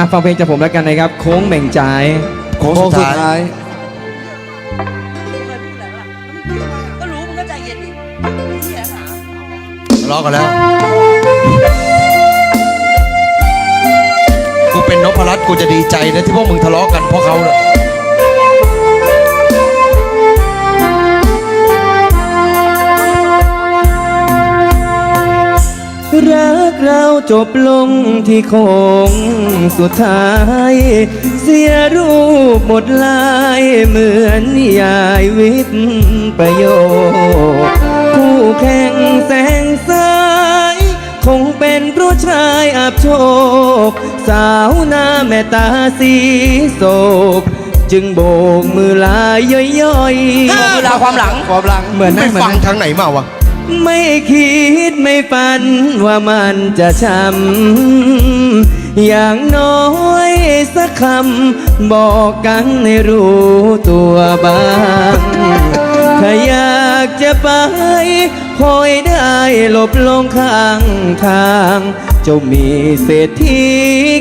อะฟังเพลงจากผมแล้วกันนะครับ โค้งเหม่งจ่ายโค้งสุดท้าย ก็รู้มึงก็ใจเย็นดิเฮียหา ทะเลาะกันแล้ว กูเป็นนพรัตน์กูจะดีใจนะที่พวกมึงทะเลาะกันเพราะเขาเนี่ย รักเราจบลงที่โค้งสุดท้าย เสียรูปหมดลายเหมือนนิยายวิทย์ประโยคคู่แข่งแสงสาย คงเป็นเพราะชายอับโชค สาวหน้าแม่ตาสีโศก จึงโบกมือลาย่อยๆเวลาความหลังความหลัง เหมือนไหมไม่เหมือนฟังไหม ทางไหนมาวะ ไม่คิดไม่ฝันว่ามันจะช้ำอย่างน้อยสักคำบอกกันให้รู้ตัวบ้างถ้าอยากจะไปคอยได้หลบลงข้างทางเจ้ามีเศรษฐี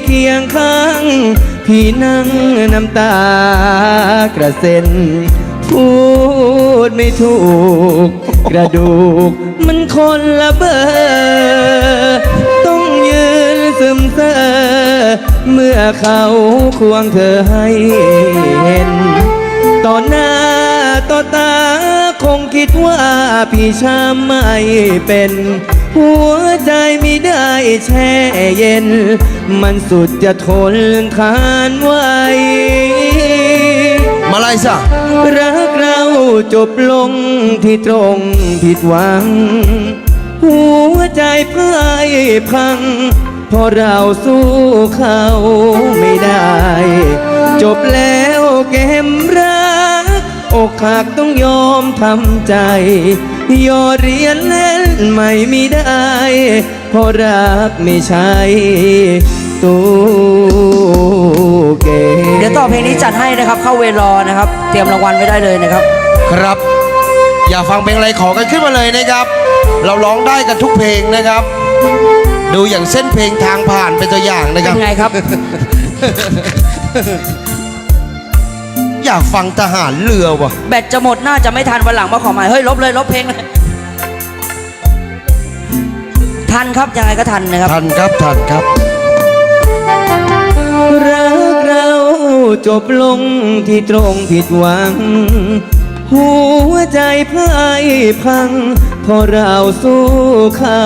เคียงข้าง พี่นั่งน้ำตากระเซ็น พูดไม่ถูก กระดูก มันคนละเบอร์ต้องยืนซึมเซอเมื่อเขาควงเธอให้เห็น ต่อหน้าต่อตาคงคิดว่าพี่ช้ำไม่เป็น หัวใจไม่ได้แช่เย็น มันสุดจะทนทานไหวมาไล่ซะรัก เราจบลงที่ตรงผิดหวัง หัวใจพ่ายพังเพราะเราสู้เขาไม่ได้ จบแล้วเกมรัก อกหักต้องยอมทำใจ ยอเรียนเล่นไม่มีได้เพราะรักไม่ใช่ จัดให้นะครับเข้าเวรรอนะครับ เตรียมรางวัลไว้ได้เลยนะครับ ครับ อยากฟังเพลงอะไรขอกันขึ้นมาเลยนะครับ เราร้องได้กันทุกเพลงนะครับ ดูอย่างเส้นเพลงทางผ่านเป็นตัวอย่างนะคเป็รับนไงครับ อยากฟังทหารเรือวะแบตจะหมดน่าจะไม่ทันวันหลังมาขอใหม่เฮ้ยลบเลยลบเพลงเลยทันครับยังไงก็ทันนะครับ ทันครับทันครับ จบลงที่ตรงผิดหวัง หัวใจพ่ายพังเพราะเราสู้เขา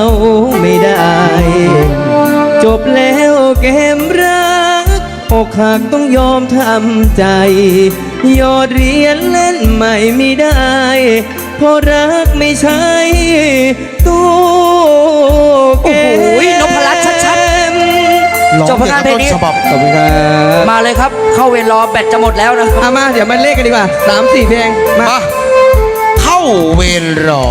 ไม่ได้ จบแล้วเกมรักอกหักต้องยอมทำใจ ยอดเรียนเล่นใหม่ไม่ได้ เพราะรักไม่ใช่ตู้เจบผลงานเพลงนี้ร้ออย่กับต้ฉบับขอบคุณครับมาเลยครับ เข้าเวรรอแบตจะหมดแล้วนะครับ เอามา เดี๋ยวมาเล่นกันดีกว่าสามสี่เพลงมา มาเข้าเวรรอ